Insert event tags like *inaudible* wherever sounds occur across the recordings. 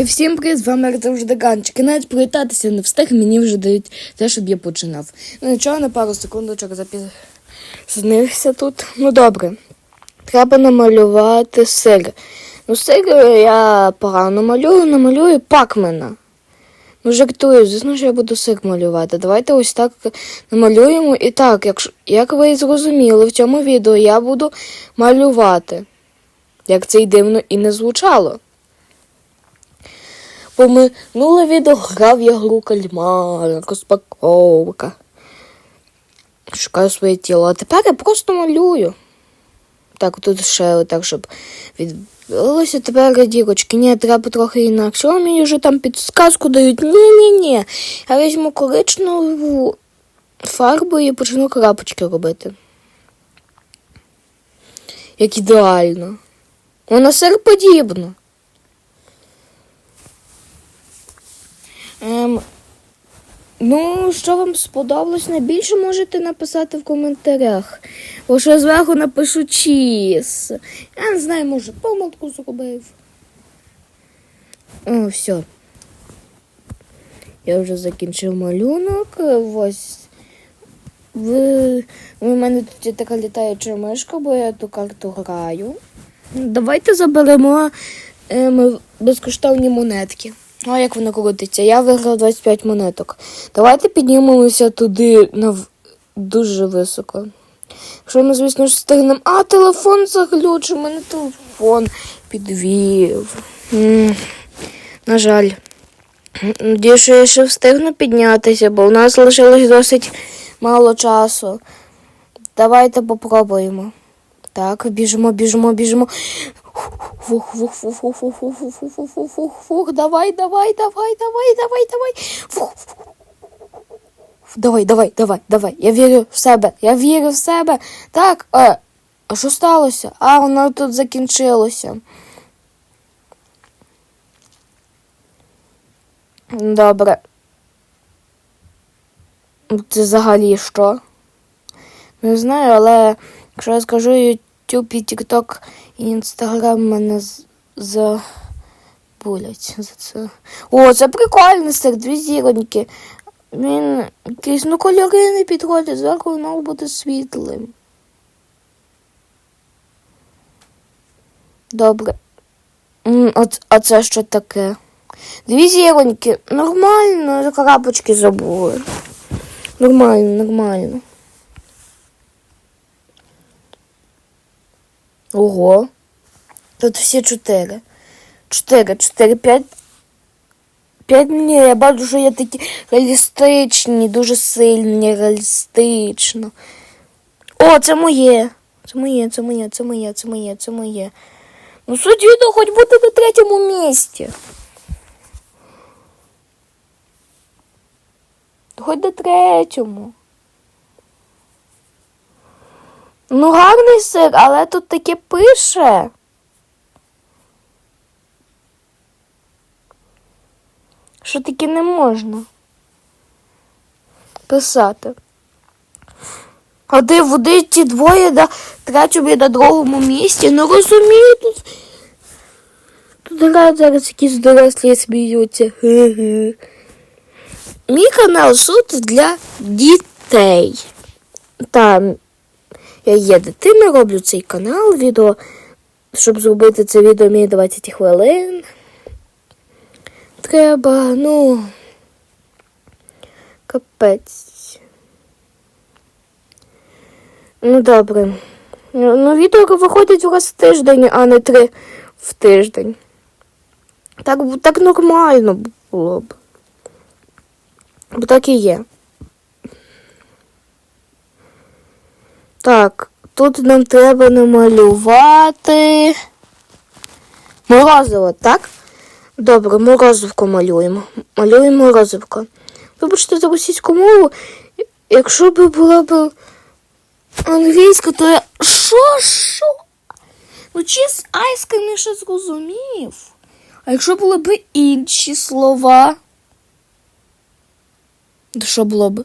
І всім привіт, з вами завжди Ганчик. І навіть привітатися не встиг, мені вже дають те, щоб я починав. Ну нічого, на пару секундочок запізнився тут. Ну добре. Треба намалювати сир. Ну, сир я погано малюю, намалюю пакмена. Ну, жартую, звісно, що я буду сир малювати. Давайте ось так намалюємо. І так, якщо, як ви зрозуміли, в цьому відео я буду малювати. Як це й дивно і не звучало. Бо минуле відео грав я гру кальмара, розпаковка. Шукаю своє тіло. А тепер я просто малюю. Так, тут ще так, щоб відбилося тепер дірочки. Ні, треба трохи інакше. Мені вже там підсказку дають. Ні-ні-ні. Я візьму коричневу фарбу і почну крапочки робити. Як ідеально. Вона сир Ем, ну, що вам сподобалось найбільше, можете написати в коментарях. Бо що зверху напишу чіз. Я не знаю, може, помилку зробив. О, все. Я вже закінчив малюнок. Ось. Ви... У мене тут є така літаюча мишка, бо я ту карту граю. Давайте заберемо ем, безкоштовні монетки. А як воно крутиться? Я виграв 25 монеток. Давайте піднімемося туди на дуже високо. Якщо ми, звісно встигнемо. А, телефон заглючив, у мене телефон підвів. М, На жаль. Надію, що я ще встигну піднятися, бо у нас лишилось досить мало часу. Давайте попробуємо. Так, біжимо, біжимо, біжимо. Фух, фух, фух, фух, фух, фух, фух, фух, фух, фух, фух, фух, давай, давай, давай, давай, давай, давай. Фух. Давай, давай, давай, давай. Я вірю в себе. Я вірю в себе. Так, е, а що сталося? А, воно тут закінчилося. Добре. Це взагалі що? Не знаю, але якщо я скажу YouTube і TikTok і Instagram мене забулять за це. О, це прикольний сир, дві зіроньки. Він якийсь, ну кольори не підходять, зверху воно буде світлим. Добре. А це що таке? Дві зіроньки. Нормально, крапочки забули. Нормально, нормально. Ого. Тут всі чотири. Чотири, чотири, п'ять. П'ять ні, я бачу, що є такі реалістичні, дуже сильні, реалістично. О, це моє. Це моє, це моє, це моє, це моє, це моє. Ну, суддю, хоч бути на третьому місці. Хоч до третьому. Ну, гарний сир, але тут таке пише. Що таке не можна писати. Де води ті двоє на третьому і на другому місці? Не розумію тут. Тут грають зараз якісь дорослі сміються. Мій канал суд для дітей. Там я є дитина, роблю цей канал, відео, щоб зробити це відео мені 20 хвилин. Треба, ну. Капець. Ну, добре. Ну, відео виходить раз в тиждень, а не три в тиждень. Так, так нормально було б. Бо так і є. Так, тут нам треба намалювати морозиво, так? Добре, морозивко малюємо. Малюємо морозивко. Вибачте за російську мову. Якщо б була б англійська, то я. Що, що? Ну, чіз айскрим я ще зрозумів. А якщо були б інші слова? То що було б?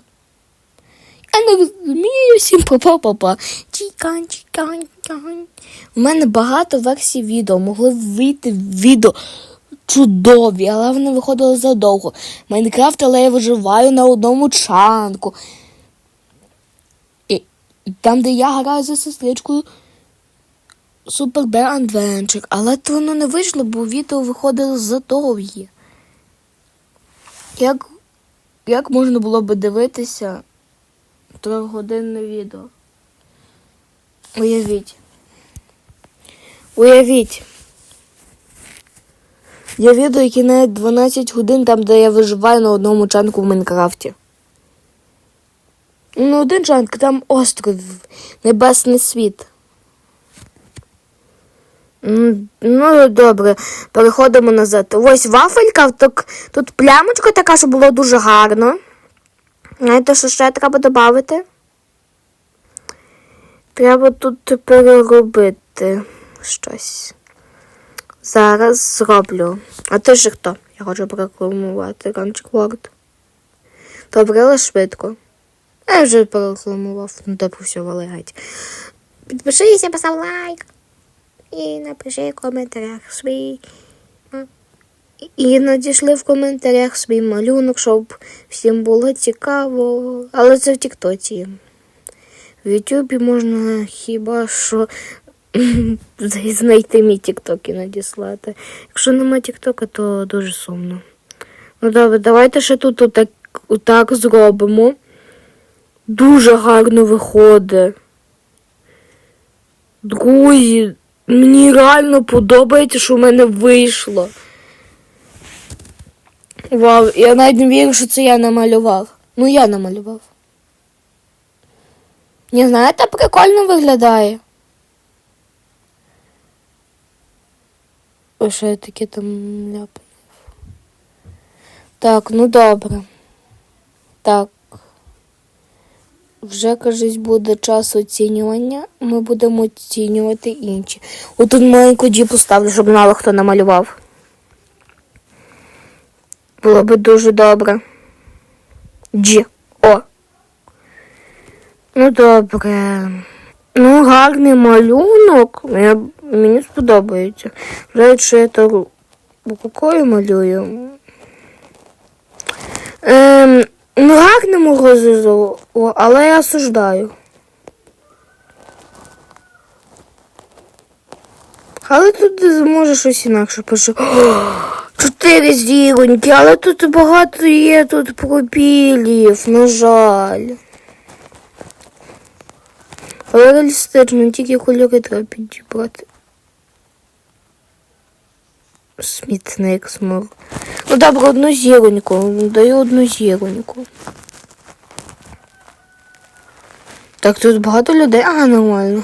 Розумію всім па-па-па-па. Чікань, чікань, чікань. У мене багато версій відео. Могли вийти відео чудові, але вони виходили задовго. Майнкрафт, але я виживаю на одному чанку. І там, де я граю за сестричкою Super Bear Adventure. Але то воно не вийшло, бо відео виходило задовгі. Як, як можна було би дивитися трьохгодинне відео? Уявіть. Уявіть. Є відео, які навіть 12 годин там, де я виживаю на одному чанку в Майнкрафті. Ну, один чанк, там остров, небесний світ. Ну, добре, переходимо назад. Ось вафелька, так, тут плямочка така, що було дуже гарно. Знаєте, що ще треба додати? Треба тут переробити щось. Зараз зроблю. А ти ж хто? Я хочу прорекламувати Ранчик Ворд. Добре, але швидко. Я вже прорекламував, ну добре, все, вали геть. Підпишися, постав лайк. І напиши в коментарях свій. І надійшли в коментарях свій малюнок, щоб всім було цікаво. Але це в Тіктоці. В Ютубі можна хіба що *laughs* знайти мій Тікток і надіслати. Якщо нема Тіктока, то дуже сумно. Ну добре, давайте ще тут отак, отак зробимо. Дуже гарно виходить. Друзі, мені реально подобається, що в мене вийшло. Вау, я навіть не вірю, що це я намалював. Ну, я намалював. Не знаєте, прикольно виглядає. Ой, що я таке там ляпнув. Так, ну добре. Так. Вже, кажись, буде час оцінювання. Ми будемо оцінювати інші. Отут маленьку джі поставлю, щоб знали, хто намалював. Було би дуже добре. Джі. О. Ну добре. Ну, гарний малюнок. Мені сподобається. Навіть що я то рукою малюю. Ем, ну, гарне морозиво, але я осуждаю. Але тут може щось інакше пише. *gasps* Чотири зіроньки, але тут багато є тут пробілів, на жаль. Але реалістично, тільки кольори треба підібрати. Смітник смор. Ну добре, одну зіроньку. Даю одну зіроньку. Так, тут багато людей. Ага, нормально.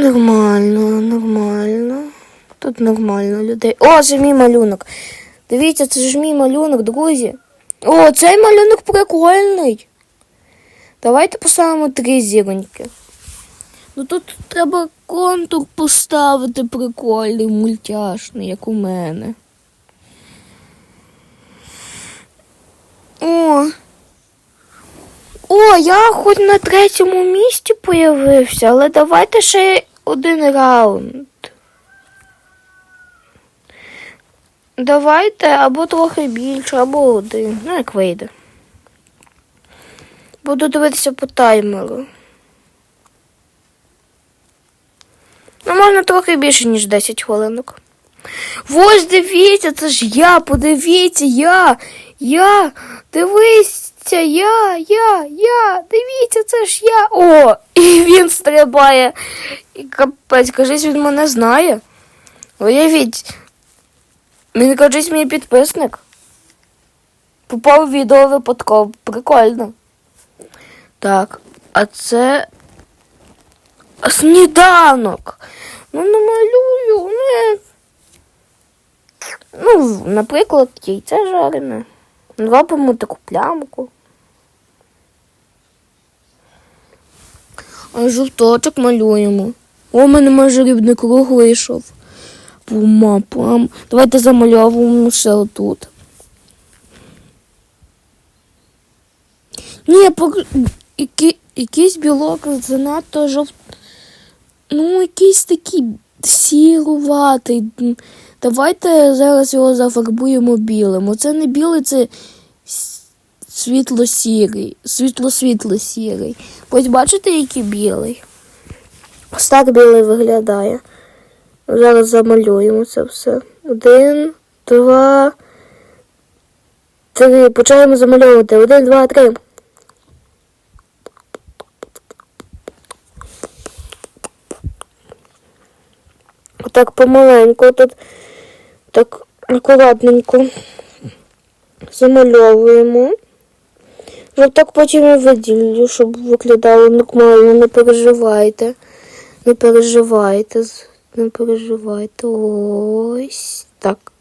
Нормально, нормально. Тут нормально людей. О, це мій малюнок. Дивіться, це ж мій малюнок, друзі. О, цей малюнок прикольний. Давайте поставимо три зіроньки. Ну тут треба контур поставити прикольний, мультяшний, як у мене. О. О, я хоч на третьому місці появився, але давайте ще один раунд. Давайте або трохи більше, або один. Ну, як вийде. Буду дивитися по таймеру. Ну, можна трохи більше, ніж 10 хвилинок. Ось дивіться, це ж я, подивіться, я, я, дивіться, я, я, я, дивіться, це ж я. О, і він стрибає. І капець, кажись, він мене знає. Уявіть, він кажись, мій підписник. Попав відео випадково. Прикольно. Так, а це сніданок. Ну, намалюю. Не. Ну, наприклад, яйце жарене. Робимо таку плямку. А жовточок малюємо. О, у мене майже рібний круг вийшов. Пума-пам. Давайте замальовуємо ще отут. Ні, пок... Які... якийсь білок занадто жовт. Ну, якийсь такий сіруватий. Давайте зараз його зафарбуємо білим. Оце не білий, це світло-сірий, світло-світло-сірий. Ось бачите, який білий? Ось так білий виглядає. Зараз замалюємо це все. Один, два, три. Починаємо замальовувати. Один, два, три. Отак помаленьку, тут так акуратненько замальовуємо. Вже так потім і виділю, щоб виглядало нормально, не переживайте. Не переживайте, не переживайте. Ось так.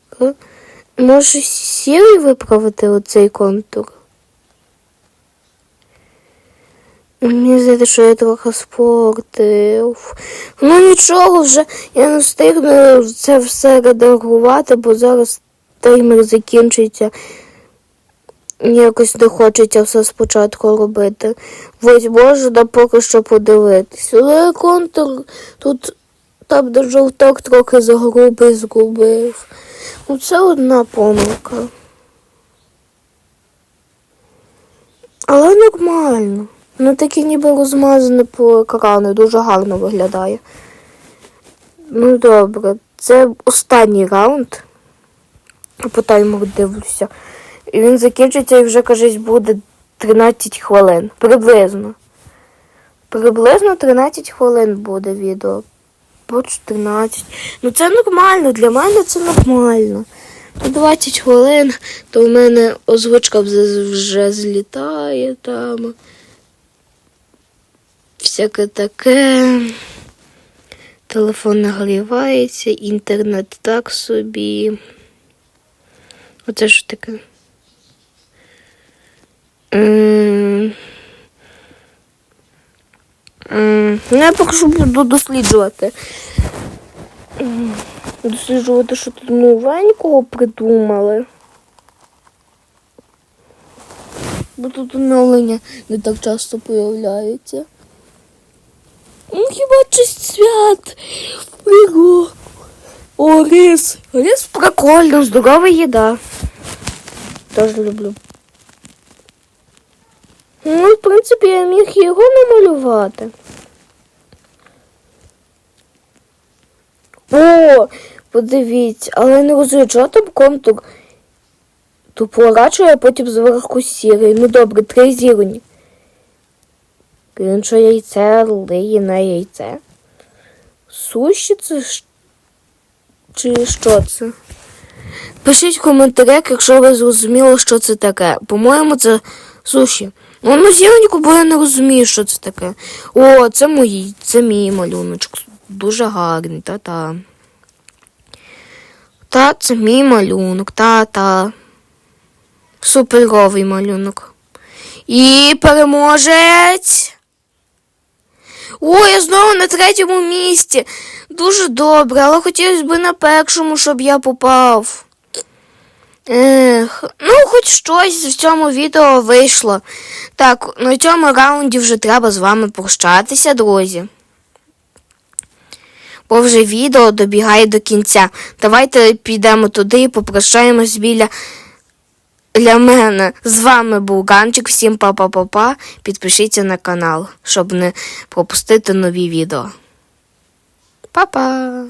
Може сірий виправити оцей контур? Мені здається, що я трохи спортив. Ну нічого вже, я не встигну це все редагувати, бо зараз таймер закінчиться. Якось не хочеться все спочатку робити. Ось можна поки що подивитись. Але контур тут там де жовток трохи загрубий згубив. Ну це одна помилка. Але нормально. Ну таке ніби розмазане по екрану, дуже гарно виглядає. Ну добре, це останній раунд. По таймеру дивлюся. І він закінчиться і вже, кажись, буде 13 хвилин. Приблизно. Приблизно 13 хвилин буде відео. По 14. Ну це нормально, для мене це нормально. Ну, 20 хвилин, то в мене озвучка вже злітає там. Всяке таке. Телефон нагрівається, інтернет так собі. Оце що таке? М. М, Ну, я поки що буду досліджувати. Досліджувати, що тут новенького придумали. Бо тут оновлення не так часто появляються. Ну, хіба честь свят? Ого. О, рис. Рис прикольно, здорова їда. Теж люблю. Ну, в принципі, я міг його намалювати. О, подивіться, але не розумію, чого там контур тупорачує, а потім зверху сірий. Ну добре, три зірні. Він що яйце лиє на яйце. Суші це чи що це? Пишіть в коментарях, якщо ви зрозуміли, що це таке. По-моєму, це суші. Ну, зіроньку, бо я не розумію, що це таке. О, це мої, це мій малюночок. Дуже гарний, та-та. Та, це мій малюнок, та-та. Суперовий малюнок. І переможець. О, я знову на третьому місці. Дуже добре, але хотілося б на першому, щоб я попав. Ну, хоч щось в цьому відео вийшло. Так, на цьому раунді вже треба з вами прощатися, друзі. Бо вже відео добігає до кінця. Давайте підемо туди і попрощаємось біля для мене. З вами був Ганчик. Всім па-па-па-па. Підпишіться на канал, щоб не пропустити нові відео. Па-па!